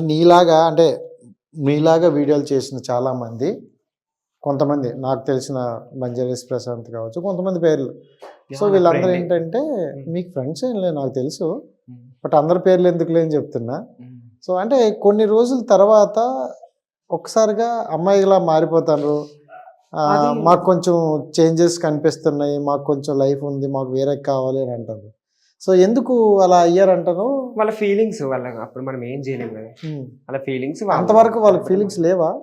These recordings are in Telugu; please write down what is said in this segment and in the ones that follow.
నీలాగా అంటే మీలాగా వీడియోలు చేసిన చాలా మంది కొంతమంది నాకు తెలిసిన మంజరేష్ ప్రశాంత్ కావచ్చు కొంతమంది పేర్లు. సో వీళ్ళందరూ. ఏంటంటే మీకు ఫ్రెండ్స్ ఏం లేదు నాకు తెలుసు. బట్ అందరి పేర్లు ఎందుకు లేని చెప్తున్నా. సో అంటే కొన్ని రోజుల తర్వాత ఒక్కసారిగా అమ్మాయిలా అది- మాకు కొంచెం చేంజెస్ కనిపిస్తున్నాయి మాకు కొంచెం లైఫ్ ఉంది మాకు వేరే కావాలి అని అంటారు. సో ఎందుకు అలా అయ్యారంటారు? వాళ్ళ ఫీలింగ్స్ వాళ్ళ అప్పుడు మనం ఏం చేయలేము కదా. వాళ్ళ ఫీలింగ్స్ అంతవరకు వాళ్ళకి ఫీలింగ్స్ లేవా?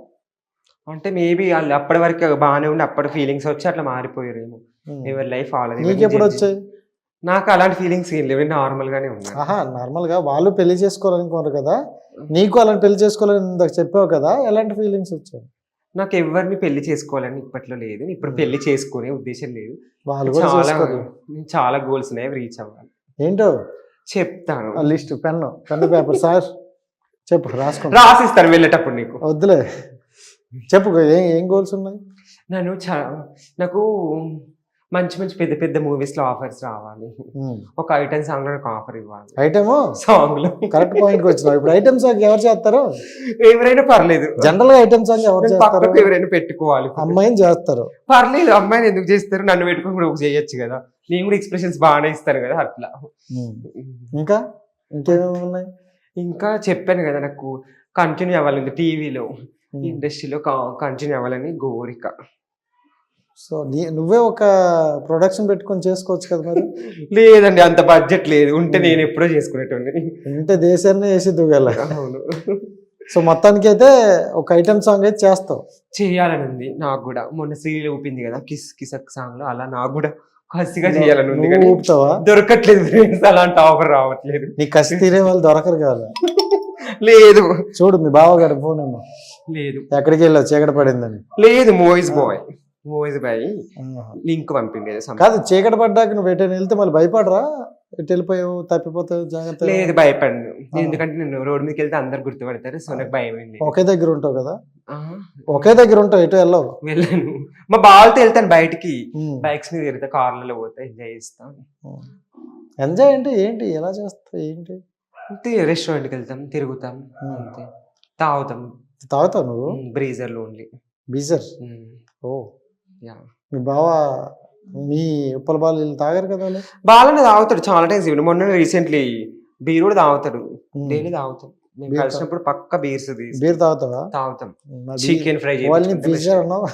అంటే మేబీ వాళ్ళు అప్పటి వరకు బాగానే ఉండి అప్పటి ఫీలింగ్స్ వచ్చి అట్లా మారిపోయారేమో. ఉమ్. ఎవరి లైఫ్ ఎప్పుడు వచ్చాయి? నాకు అలాంటి ఫీలింగ్స్ ఏం లేవు. నార్మల్ గానే ఉన్నాయి ఆహా నార్మల్గా వాళ్ళు పెళ్ళి చేసుకోవాలనుకోరు కదా. నీకు అలాంటి పెళ్ళి చేసుకోవాలని ఇందాక చెప్పావు కదా. ఎలాంటి ఫీలింగ్స్ వచ్చాయి? నాకు ఎవరిని పెళ్ళి చేసుకోవాలని ఇప్పట్లో లేదు. ఇప్పుడు. పెళ్ళి చేసుకునే ఉద్దేశం లేదు. వాళ్ళు చాలా చాలా గోల్స్ ఉన్నాయి రీచ్ అవ్వాలి. ఏంటో? చెప్తాను. ఆ list pen pen paper. Sir చెప్పు రాసుకోండి రాసిస్తాను వెళ్ళేటప్పుడు నీకు. వద్దులే. చెప్పు ఏం ఏం గోల్స్ ఉన్నాయి? నన్ను నాకు మంచి మంచి పెద్ద పెద్ద మూవీస్లో ఆఫర్స్ రావాలి. ఒక ఐటమ్ సాంగ్లో నాకు ఆఫర్ ఇవ్వాలి. ఐటమ్ సాంగ్లో. కరెక్ట్ పాయింట్ వచ్చినావు. ఇప్పుడు ఐటమ్ సాంగ్ ఎవరు చేస్తారు? ఎవరైనా పర్లేదు. జనరల్గా ఐటమ్ సాంగ్ ఎవరు చేస్తారు? ఎవరైనా పెట్టుకోవాలి. అమ్మాయిని చేస్తారు. పర్లేదు అమ్మాయిని ఎందుకు చేస్తారు? నన్ను పెట్టుకుని కూడా చేయొచ్చు కదా. నేను కూడా ఎక్స్ప్రెషన్స్ బాగానే ఇస్తాను కదా అట్లా. ఇంకా? ఇంకేమేమి ఉన్నాయి ఇంకా చెప్పాను కదా నాకు కంటిన్యూ అవ్వాలని టీవీలో. ఇండస్ట్రీలో కంటిన్యూ అవ్వాలని కోరిక సో నువ్వే ఒక ప్రొడక్షన్ పెట్టుకొని చేసుకోవచ్చు కదా మరి? లేదండి అంత బడ్జెట్ లేదు. ఉంటే నేను ఎప్పుడో చేసుకునేటోని ఇంటే దేశాన్ని వేసి దువ్వెల? అవును. సో మొత్తానికి అయితే ఒక ఐటమ్ సాంగ్ అయితే చేస్తావు. చేయాలని ఉంది నాకు కూడా. మొన్న సీరియల్ ఊపింది కదా కిస్ కిసక్ సాంగ్లో అలా నాకు కూడా. కసిగా చేయాలని నువ్వు ఊపుతావా? దొరకట్లేదు ఫ్రెండ్స్ అలాంటి ఆఫర్ రావట్లేదు. నీ కసి తీరే వాళ్ళు దొరకరు కదా. లేదు. చూడు మీ బావగారు ఫోన్ ఏమో. లేదు. ఎక్కడికి వెళ్ళావు? చీకటి పడిందని. లేదు movies boy. Movies boy. Link పంపింది కాదు చీకటి పడ్డాక నువ్వు ఎటైనా వెళ్తే మళ్ళీ భయపడరా? ఎటు వెళ్ళిపోయావు? తప్పిపోతావు? జాగ్రత్త. లేదు భయపడను. ఎందుకంటే నేను రోడ్ మీదకి వెళ్తే అందరు గుర్తుపడతారు సో నాకు భయం ఒకే దగ్గర ఉంటావు కదా? ఒకే దగ్గర ఉంటావు ఎటు వెళ్ళవు. వెళ్ళాను. మా బావతో వెళ్తాను బయటికి. బైక్స్ మీద తిరుగుతా కార్లలో పోతా ఎంజాయ్ చేస్తాను ఎంజాయ్ అంటే ఏంటి? ఎలా చేస్తావు? ఏంటి? అంతే రెస్టారెంట్కి వెళ్తాం తిరుగుతాం. అంతే. తాగుతాం. తాగుతావు నువ్వు? బ్రీజర్లో ఓన్లీ బీజర్ ఓ. మీ బావ మీ ఉప్పల బాలు వీళ్ళు తాగారు కదా బాగానే తాగుతాడు చాలా టైమ్స్ మొన్న రీసెంట్లీ బీర్ కూడా తాగుతాడు. డైలీ తాగుతాం. మేము కలిసినప్పుడు పక్క బీర్స్ బీర్ తాగుతావా? తాగుతాం. చికెన్ ఫ్రై ఓన్లీ బీజర్ అన్నావు?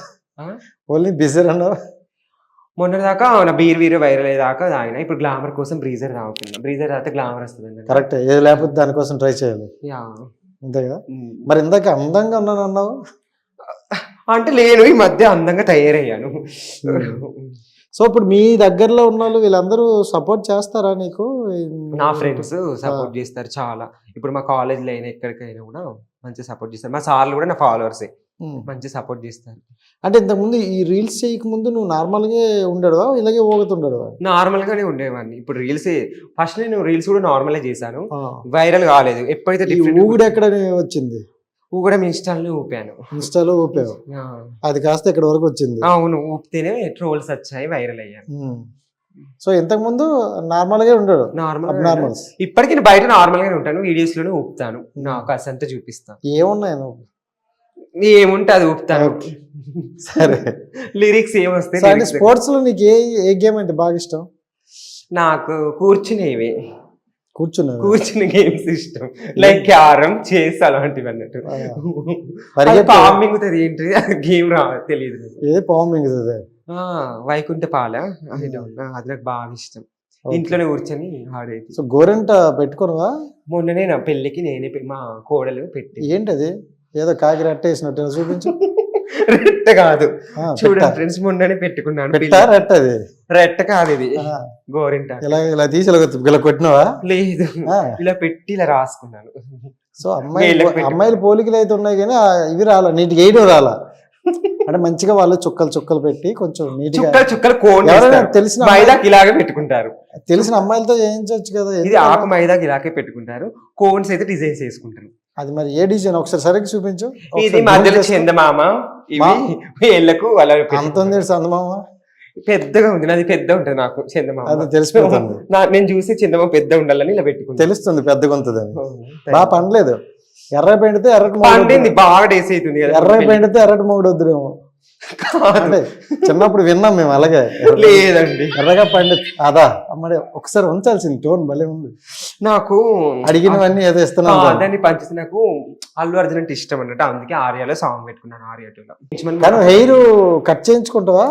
ఓన్లీ బీజర్ అన్నావు? మొన్న దాకా నా బీర్ వీర్ వైరల్ అయ్యేదాకా తాగిన. ఇప్పుడు గ్లామర్ కోసం బ్రీజర్ తాగుతున్నా. బ్రీజర్ తాగితే గ్లామర్ వస్తుంది కరెక్ట్. ఏది లేకపోతే దానికోసం ట్రై చేయాలి. అంతే కదా? మరి ఇందాక అందంగా ఉన్నాను అన్నావు అంటే లేను ఈ మధ్య అందంగా తయారయ్యాను. సో ఇప్పుడు మీ దగ్గరలో ఉన్న వాళ్ళు వీళ్ళందరూ సపోర్ట్ చేస్తారా నీకు? నా ఫ్రెండ్స్ సపోర్ట్ చేస్తారు చాలా. ఇప్పుడు మా కాలేజ్లో అయినా ఎక్కడికైనా కూడా మంచి సపోర్ట్ చేస్తారు. మా సార్లు కూడా నా ఫాలోవర్సే. మంచి సపోర్ట్ చేస్తారు. అంటే ఇంతకుముందు ఈ రీల్స్ చేయక ముందు నువ్వు నార్మల్గా ఉండడువా ఇలాగే ఊగుతుండడువా నార్మల్ గానే ఉండేవాడిని. ఇప్పుడు రీల్స్ ఫస్ట్ నేను రీల్స్ కూడా నార్మల్ చేశాను. వైరల్ కాలేదు. ఎప్పుడైతే ఊగుడు ఎక్కడ వచ్చింది? ఊగడ ఇన్స్టాల్ని ఊపాను. ఇన్స్టాలో ఊపావు. అది కాస్త ఇక్కడ వరకు వచ్చింది. అవును ఊపితేనే ట్రోల్స్ వచ్చాయి వైరల్ అయ్యాను. సో ఇంతకు ముందు నార్మల్గా ఉండడు నార్మల్ ఇప్పటికీ నేను బయట నార్మల్ గానే ఉంటాను వీడియోస్లోనే ఊపుతాను నాకు అసంతా చూపిస్తాను. ఏమున్నాయి నువ్వు? ఏముంటే అది ఊపుతాను. సరే. లిరిక్స్ ఏమొస్తే సో అంటే స్పోర్ట్స్లో నీకు ఏ ఏ గేమ్ అంటే బాగా ఇష్టం? నాకు కూర్చునేవి. కూర్చున్నావు కూర్చుని గేమ్స్ ఇష్టం. లైక్ క్యారమ్ చేస్ అలాంటివి అన్నట్టు. పరిగెత్తు. పాంబింగ్ ఏంటి? గేమ్ రా తెలియదు అదే ఆ, వైకుంఠ పాల. అది నాకు బాగా ఇష్టం. ఇంట్లోనే కూర్చొని ఆడేది. సో గోరెంట పెట్టుకున్నావా? మొన్ననే నా పెళ్ళికి నేనే మా కోడలు పెట్టి ఏంటది? ఏదో కాకి రెట్టేసినట్టు చూపించు. రెట్ట కాదు. చూడండి. ఫ్రెండ్స్ మొన్ననే పెట్టుకున్నాను. రెట్ట అది. రెట్ట కాదు ఇది. గోరింట. ఇలా ఇలా తీసి ఇలా కొట్టినావా? లేదు. ఇలా పెట్టి ఇలా రాసుకున్నాను. సో అమ్మాయి వేళ్ళకి పెట్టు. అమ్మాయిల పోలికలు అయితే ఉన్నాయి కానీ ఇవి రాలా నీట్గా వేయడం రాలా. అంటే మంచిగా వాళ్ళు చుక్కలు చుక్కలు పెట్టి కొంచెం నీట్గా చుక్కలు. తెలిసిన మైదాకి ఇలాగే పెట్టుకుంటారు. తెలిసిన అమ్మాయిలతో చేయించవచ్చు కదా ఇది ఆకు? మైదాకి ఇలాగే పెట్టుకుంటారు. కోన్స్ అయితే డిజైన్స్ చేసుకుంటారు అది మరి ఏ డిజైన్? ఒకసారి సరిగ్గా చూపించు. ఇది మధ్యలో. చందమామ. మా- ఇవి ఏళ్ళకు అలా అంత ఉంది. చందమామ? పెద్దగా ఉంది. నాది పెద్ద ఉంటుంది నాకు చందమామ. అది తెలిసిపోతుంది. నేను చూసి చందమామ పెద్ద ఉండాలని ఇలా పెట్టుకుంటాను తెలుస్తుంది పెద్దగా ఉంటుందని బాగా పండలేదు. ఎర్ర పెండితే ఎర్రటి పండింది వద్దురేమో. బాగా డేస్ అవుతుంది ఎర్ర పెండితే ఎర్రటి మొగుడు వద్దురేమో. చిన్నప్పుడు విన్నాం మేము అలాగే. లేదండి. ఎర్రగా పండి అదా అమ్మడే ఒకసారి ఉంచాల్సింది టోన్ భలే ఉంది. నాకు అడిగినవన్నీ ఏదో ఇస్తున్నాం దాన్ని. పంచితే నాకు అల్లు అర్జున్ అంటే ఇష్టం అన్నట్టు. అందుకే ఆర్యాలో సాంగ్ పెట్టుకున్నాను ఆర్యా టూలో హెయిర్ కట్ చేయించుకుంటావా?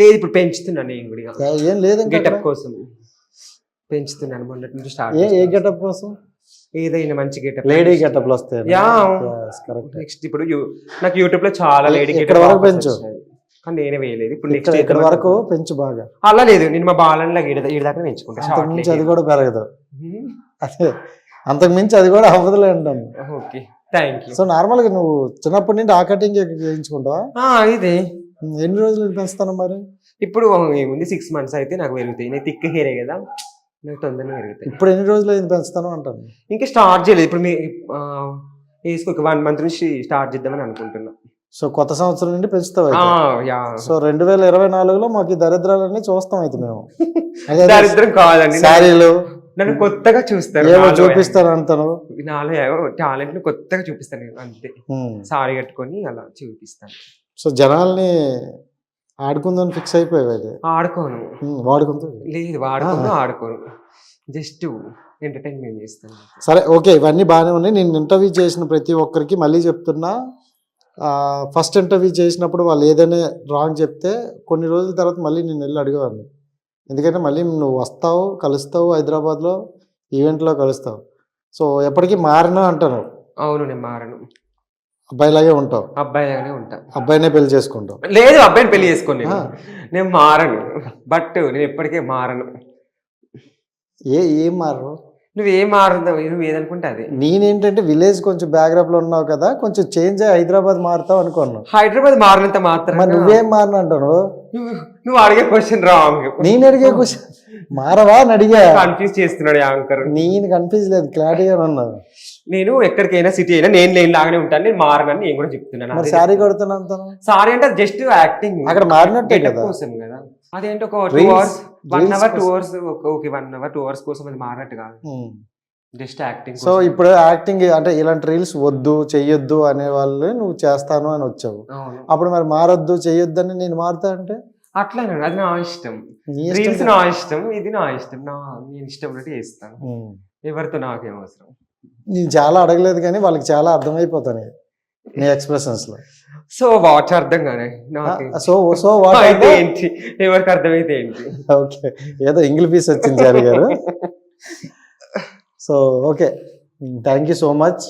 లేదు ఇప్పుడు పెంచుతున్నాను నేను కూడా ఏం లేదు గెటప్. కోసం. పెంచుతున్నాను మొన్నటి నుంచి స్టార్ట్ ఏ గెటప్ కోసం? ఏదైనా మంచి గెటప్ లేడీ గెటప్లో వస్తాయి? నెక్స్ట్ ఇప్పుడు నాకు యూట్యూబ్లో చాలా లేడీ వరకు పెంచు. కానీ నేనే వేయలేదు. ఇప్పుడు నెక్స్ట్ ఇక్కడ వరకు పెంచు బాగా? అలా లేదు. నేను మా బాలన్లో ఈడ దాకా పెంచుకుంటా. అంతకు మించి అది కూడా పెరగదు. అదే. అంతకు మించి అది కూడా అవ్వదులే అంటాను. ఓకే. థ్యాంక్ యూ సో నార్మల్గా నువ్వు చిన్నప్పటి నుండి ఆ కటింగ్ చేయించుకుంటావా? ఇదే. ఎన్ని రోజులు పెంచుతాను మరి? ఇప్పుడు ఏముంది? సిక్స్ మంత్స్ అయితే నాకు పెరుగుతాయి. నేను తిక్క హెయిరే కదా. నాకు తొందరగా పెరుగుతాయి. ఇప్పుడు ఎన్ని రోజులు అయింది పెంచుతాను అంటాను? ఇంకా స్టార్ట్ చేయలేదు. ఇప్పుడు మీ వేసుకో వన్ మంత్ నుంచి స్టార్ట్ చేద్దామని అనుకుంటున్నా. సో కొత్త సంవత్సరం నుండి పెంచుతావు. సో రెండు వేల ఇరవై నాలుగులో మాకు ఈ దరిద్రాలన్నీ చూస్తాం అయితే మేము. దరిద్రం కాదండి. శారీలు? నన్ను కొత్తగా చూస్తారు ఏవో నాలో చూపిస్తాను అంటాను. నాలో ఏవో టాలెంట్ని కొత్తగా చూపిస్తాను. అంతే. సారీ కట్టుకొని అలా చూపిస్తాను. సో జనాల్ని ఆడుకుందని ఫిక్స్ అయిపోయావు ఆడుకోను. వాడుకుంటూ లేదు వాడుకోను ఆడుకోను. జస్ట్ ఎంటర్టైన్మెంట్ చేస్తాను. సరే ఓకే ఇవన్నీ బాగానే ఉన్నాయి. నేను ఇంటర్వ్యూ చేసిన ప్రతి ఒక్కరికి మళ్ళీ చెప్తున్నా. ఫస్ట్ ఇంటర్వ్యూ చేసినప్పుడు వాళ్ళు ఏదైనా రాంగ్ చెప్తే కొన్ని రోజుల తర్వాత మళ్ళీ నేను వెళ్ళి అడిగేవాడిని. ఎందుకంటే మళ్ళీ నువ్వు వస్తావు కలుస్తావు హైదరాబాద్లో ఈవెంట్లో కలుస్తావు. సో ఎప్పటికీ మారినా అంటాను అవును నేను మారను. అబ్బాయిలాగే ఉంటావు. అబ్బాయి లాగానే ఉంటా. అబ్బాయినే పెళ్ళి చేసుకుంటావు. లేదు అబ్బాయిని పెళ్ళి చేసుకోను నేను. మారను. బట్ నేను ఎప్పటికీ మారను. ఏ ఏం మారు నువ్వేం మారుతావు నువ్వు ఏదనుకుంటే అదే. నేనేంటంటే విలేజ్ కొంచెం బ్యాక్గ్రౌండ్లో ఉన్నావు కదా కొంచెం చేంజ్ అయ్యి హైదరాబాద్ మారుతావు అనుకున్నాను. హైదరాబాద్ మారినంత మాత్రం నువ్వేం మారిన అంటాను నువ్వు నువ్వు అడిగే క్వశ్చన్ రాంగ్ నేను అడిగే క్వశ్చన్ మారవా అని అడిగా? కన్ఫ్యూజ్ చేస్తున్నాడు యాంకర్. నేను కన్ఫ్యూజ్ లేదు క్లారిటీగా ఉన్నాను. నేను ఎక్కడికైనా సిటీ అయినా నేను లేని లాగానే ఉంటాను నేను మారనని నేను కూడా చెప్తున్నాను. మరి అదే శారీ కొడుతున్నా అంటాను సారీ అంటే జస్ట్ యాక్టింగ్ అక్కడ మారినట్టే కోసం కదా. అదేంటి ఒక two hours one hour two. Hours okay one hour two hours కోసం అది మారినట్టు కాదు. జస్ట్ యాక్టింగ్ సో ఇప్పుడు యాక్టింగ్ అంటే ఇలాంటి రీల్స్ వద్దు చెయ్యొద్దు అనే వాళ్ళు నువ్వు చేస్తాను అని వచ్చావు. అప్పుడు మరి మారొద్దు చెయ్యొద్దు అని నేను మారుతా అంటే? అట్లా అది నా ఇష్టం. రీల్స్. నా ఇష్టం. ఇది నా ఇష్టం. నా నేను ఇష్టం ఉన్నట్టు చేస్తాను. ఉమ్. ఎవరితో నాకేం అవసరం? నేను చాలా అడగలేదు కానీ వాళ్ళకి చాలా అర్థమైపోతాను నీ ఎక్స్ప్రెషన్స్లో. సో వాచ్ అర్థం కానీ సో సో వాట్ అయితే ఏంటి? ఎవరికి అర్థమైతే ఏంటి? ఓకే. ఏదో ఇంగ్లీష్ పీస్ వచ్చింది చారి గారు. So okay. Thank you so much.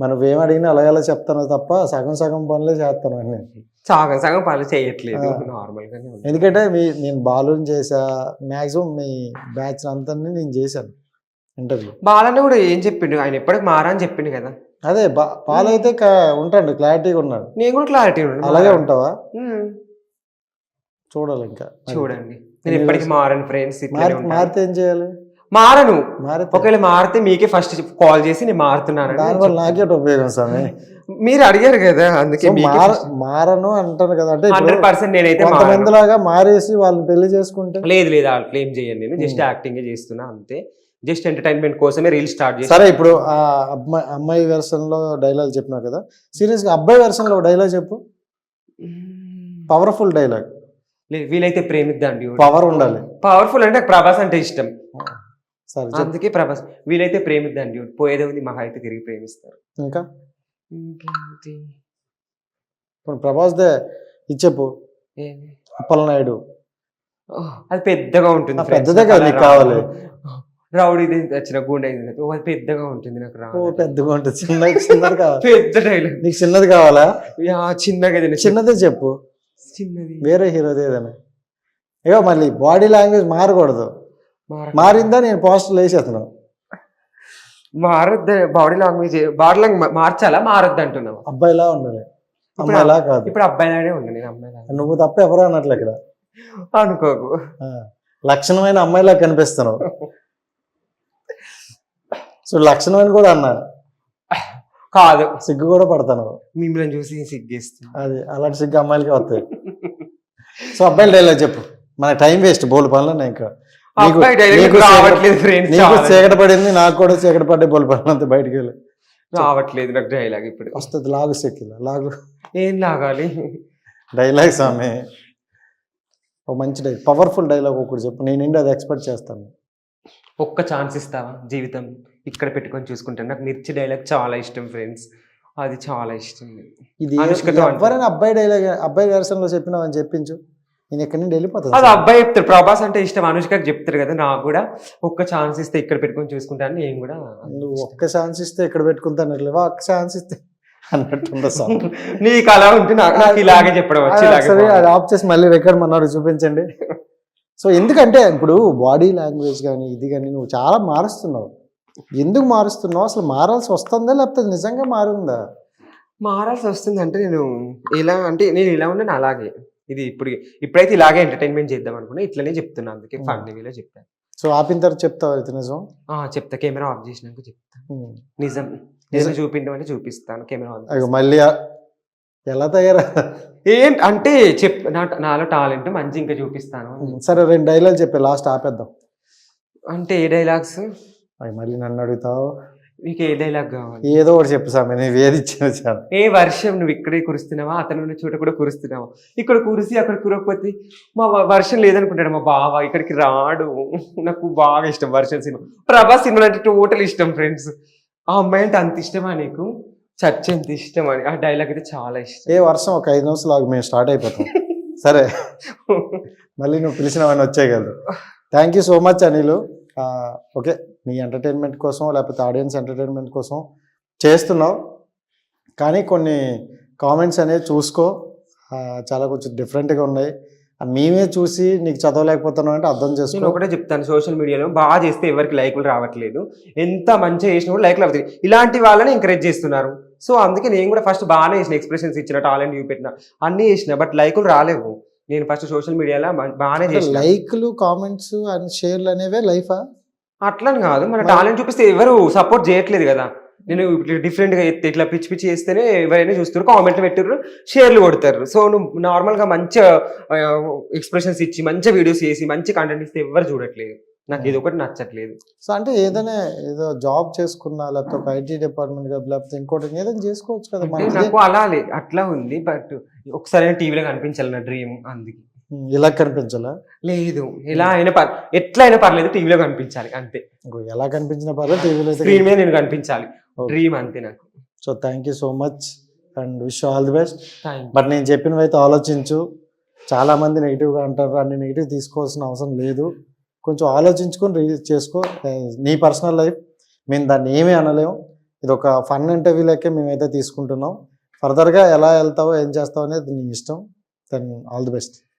మనం ఏం అడిగినా అలాగే అలా చెప్తాను తప్ప సగం సగం పనులే చేస్తాను అన్ని సగం సగం పనులు చేయట్లేదు. ఆ. నార్మల్ గానే ఉంది. ఎందుకంటే మీ నేను బాలూన్ చేసా మ్యాక్సిమం మీ బ్యాచ్ అంతా నేను చేశాను. ఇంటర్వ్యూ. బాలన్న కూడా ఏం చెప్పిండు? ఆయన ఎప్పటికి మారా అని చెప్పిండు కదా. అదే బా పాలు అయితే కా- ఉంటాడు క్లారిటీగా ఉన్నాడు. నేను కూడా క్లారిటీ అలాగే ఉంటావా. చూడాలి ఇంకా. చూడండి. నేను ఎప్పటికీ మారను ఫ్రెండ్స్ మారితే ఏం చేయాలి? మారను. ఒకవేళ మారితే మీకే ఫస్ట్ కాల్ చేసి నేను మారుతున్నాను దానివల్ల నాకే ఉపయోగం స్వామి. మీరు అడిగారు కదా అందుకే మారను అంటాను కదా. అంటే హండ్రెడ్ పర్సెంట్ నేనైతే మారను. కొంతమంది లాగా మారేసి వాళ్ళని పెళ్ళి చేసుకుంటే? లేదు లేదు అట్లా క్లెయిమ్ చేయను నేను జస్ట్ యాక్టింగ్ చేస్తున్నా అంతే. జస్ట్ ఎంటర్టైన్మెంట్ కోసమే రీల్ స్టార్ట్ చేసి సరే ఇప్పుడు ఆ అమ్మాయి అమ్మాయి వెర్షన్లో డైలాగ్ చెప్పినావు కదా. సీరియస్గా అబ్బాయి వెర్షన్లో డైలాగ్ చెప్పు. పవర్ఫుల్ డైలాగ్ వీలైతే ప్రేమిద్దాండి. పవర్ ఉండాలి. పవర్ఫుల్ అంటే నాకు ప్రభాస్ అంటే ఇష్టం. సరే అందుకే ప్రభాస్ వీలైతే ప్రేమిద్దాండి. పోయేదే ఉంది మహా అయితే తిరిగి ప్రేమిస్తారు. ఇంకా? ప్రభాస్ దే ఇచ్చెప్పు? అప్పలనాయుడు. అది పెద్దగా ఉంటుంది. పెద్దదే కదా నాకు కావాలి. రౌడీది వచ్చిన గుండె పెద్దగా ఉంటుంది నాకు పెద్దగా ఉంటుంది. చిన్నది చిన్నది కావాలి? పెద్ద డైలాగ్ నీకు చిన్నది కావాలా? చిన్నగా. చిన్నదే చెప్పు. చిన్నది. వేరే హీరోది ఏదైనా. ఏవో మళ్ళీ బాడీ లాంగ్వేజ్ మారకూడదు. మార- మారిందా? నేను పోస్టర్లు వేసేస్తున్నాను మారద్దు బాడీ లాంగ్వేజ్ బాడీ లాంగ్వేజ్ మార్చాలా? మారద్దు అంటున్నావు? అబ్బాయిలా ఉండాలి. అమ్మాయిలా కాదు. ఇప్పుడు అబ్బాయిలానే ఉండు నేను అమ్మాయిలా నువ్వు తప్ప ఎవరు అన్నట్లు ఇక్కడ. అనుకోకు. లక్షణమైన అమ్మాయిలా కనిపిస్తున్నావు. సో లక్షణమైన కూడా అన్నా కాదు. సిగ్గు కూడా పడతాను. మిమ్మల్ని చూసి సిగ్గేస్తుంది అది అలాంటి సిగ్గు అమ్మాయిలకి వస్తాయి. సో అబ్బాయిలు డైలాగ్ చెప్పు. మనకి టైం వేస్ట్ బోల్ పనులు ఉన్నాయి ఇంకా నీకు- చీకట పడింది నాకు కూడా చీకట పడ్డే బోల్ పనులు అంతే బయటికి వెళ్ళి. రావట్లేదు నాకు డైలాగ్ ఇప్పుడు వస్తుంది లాగు సెక్కిల లాగు. ఏం లాగాలి? డైలాగ్ సామె. ఒక మంచి డైలాగ్ పవర్ఫుల్ డైలాగ్ ఒకటి చెప్పు. నేను అది ఎక్స్పెక్ట్ చేస్తాను? ఒక్క ఛాన్స్ ఇస్తావా జీవితం ఇక్కడ పెట్టుకొని చూసుకుంటాను నాకు మిర్చి డైలాగ్ చాలా ఇష్టం ఫ్రెండ్స్ అది చాలా ఇష్టం ఇది. ఎవరైనా అబ్బాయి డైలాగ్ అబ్బాయి వెర్షన్లో చెప్పినావని చెప్పించు. నేను ఎక్కడి నుండి వెళ్ళిపోతాను అది అబ్బాయి చెప్తారు ప్రభాస్ అంటే ఇష్టం అనుష్కకి చెప్తారు కదా నాకు కూడా ఒక్క ఛాన్స్ ఇస్తే ఇక్కడ పెట్టుకొని చూసుకుంటాను నేను కూడా నువ్వు ఒక్క ఛాన్స్ ఇస్తే ఎక్కడ పెట్టుకుంటాను లేవా? ఒక్క ఛాన్స్ ఇస్తే అన్నట్టుందా సాంగ్ నీకు అలా ఉంటే నాకు నాకు ఇలాగే చెప్పడం సరే అది. ఆఫ్ చేసి మళ్ళీ రికార్డ్ మన్నాడు చూపించండి. సో ఎందుకంటే ఇప్పుడు బాడీ లాంగ్వేజ్ కానీ ఇది కానీ నువ్వు చాలా మారుస్తున్నావు. ఎందుకు మారుస్తున్నావు? అసలు మారాల్సి వస్తుందా? లేకపోతే నిజంగా మారుందా? మారాల్సి వస్తుంది అంటే నేను ఎలా అంటే నేను ఇలా ఉన్నాను అలాగే. ఇది ఇప్పుడు ఇప్పుడైతే ఇలాగే ఎంటర్టైన్మెంట్ చేద్దాం అనుకున్నా. ఇట్లనే చెప్తున్నా అందుకే. ఫన్ వీలో చెప్పాను సో ఆపిన తర్వాత చెప్తావు అయితే నిజం? ఆ, చెప్తా. కెమెరా ఆఫ్ చేసినాక చెప్తా. ఉమ్. నిజం. నిజం. చూపించడం చూపిస్తాను. కెమెరా అయ్యో మళ్ళీ ఆ- ఎలా తయారా? ఏం అంటే చెప్ నా నాలో టాలెంట్ మంచి ఇంకా చూపిస్తాను. సరే రెండు డైలాగ్ చెప్పే లాస్ట్ ఆపేద్దాం. అంటే ఏ డైలాగ్స్ అయ్యి మళ్ళీ నన్ను అడుగుతావు? నీకు ఏ డైలాగ్ కావాలి? ఏదో ఒకటి చెప్పు సామె నేను ఏది ఇచ్చిన చాలు. ఏ వర్షం నువ్వు ఇక్కడే కురుస్తున్నావా? అతను ఉన్న చోట కూడా కురుస్తున్నావా? ఇక్కడ కురిసి అక్కడ కురకపోతే మా వర్షం లేదనుకుంటాడు మా బావ. ఇక్కడికి రాడు. నాకు బాగా ఇష్టం వర్షం సినిమా. ప్రభాస్ సినిమా అంటే టోటల్ ఇష్టం ఫ్రెండ్స్. ఆ అమ్మాయి అంటే అంత ఇష్టమా నీకు? చర్చ ఎంత ఇష్టం అని ఆ డైలాగ్ అయితే చాలా ఇష్టం. ఏ వర్షం ఒక ఐదు నిమిషాలు ఆగు, మేము స్టార్ట్ అయిపోతాం. సరే. మళ్ళీ నువ్వు పిలిచినవన్నీ వచ్చేయగలరు thank you so much Anil okay నీ ఎంటర్టైన్మెంట్ కోసం లేకపోతే ఆడియన్స్ ఎంటర్టైన్మెంట్ కోసం చేస్తున్నావు. కానీ కొన్ని కామెంట్స్ అనేవి చూసుకో. చాలా కొంచెం డిఫరెంట్గా ఉన్నాయి. మేమే చూసి నీకు చదవలేకపోతున్నావు అంటే అర్థం నేను చేసుకో ఒకటే చెప్తాను సోషల్ మీడియాలో బాగా చేస్తే ఎవరికి లైకులు రావట్లేదు. ఎంత మంచిగా చేసినా కూడా లైకులు అవుతాయి ఇలాంటి వాళ్ళని ఎంకరేజ్ చేస్తున్నారు. సో అందుకే నేను కూడా ఫస్ట్ బాగానే చేసిన ఎక్స్ప్రెషన్స్ ఇచ్చిన టాలెంట్ చూపెట్టిన అన్ని చేసిన బట్ లైకులు రాలేవు. నేను ఫస్ట్ సోషల్ మీడియాలో బాగానే చేసిన. లైక్లు కామెంట్స్ అండ్ షేర్లు అనేవే లైఫా? అట్లని కాదు. మన టాలెంట్ చూపిస్తే ఎవరు సపోర్ట్ చేయట్లేదు కదా. నేను డిఫరెంట్గా ఎత్తే ఇట్లా పిచ్చి పిచ్చి చేస్తేనే ఎవరైనా చూస్తారు కామెంట్లు పెట్టారు షేర్లు కొడతారు. సో నువ్వు నార్మల్గా మంచిగా ఎక్స్ప్రెషన్స్ ఇచ్చి మంచి వీడియోస్ చేసి మంచి కంటెంట్ ఇస్తే ఎవరు చూడట్లేదు. నాకు ఇది ఒకటి నచ్చట్లేదు. సో అంటే ఏదైనా ఏదో జాబ్ చేసుకున్నా లేకపోతే ఒక ఐటీ డిపార్ట్మెంట్ లేకపోతే ఇంకోటి ఏదైనా చేసుకోవచ్చు కదా నాకు అలా అట్లా ఉంది. బట్ ఒకసారి టీవీలో కనిపించాలి నా డ్రీమ్ అందుకే. ఇలా కనిపించాలా? లేదు. ఎలా? అయినా పర్ ఎట్లా అయినా పర్లేదు టీవీలో కనిపించాలి అంతే. ఎలా కనిపించిన పర్లేదు టీవీలో స్క్రీన్ మీద నేను కనిపించాలి. డ్రీమ్ అంతే నాకు. So thank you so much and wish all the best but నేను చెప్పినవి అయితే ఆలోచించు. చాలా మంది నెగిటివ్గా అంటారు అన్ని నెగిటివ్ తీసుకోవాల్సిన అవసరం లేదు. కొంచెం ఆలోచించుకొని రిలీజ్ చేసుకో. నీ పర్సనల్ లైఫ్ మేము దాన్ని ఏమీ అనలేము ఇది ఒక ఫన్ ఇంటర్వ్యూ లెక్కే మేమైతే తీసుకుంటున్నాం. ఫర్దర్గా ఎలా వెళ్తావో ఏం చేస్తావు అనేది నీ ఇష్టం. Then all the best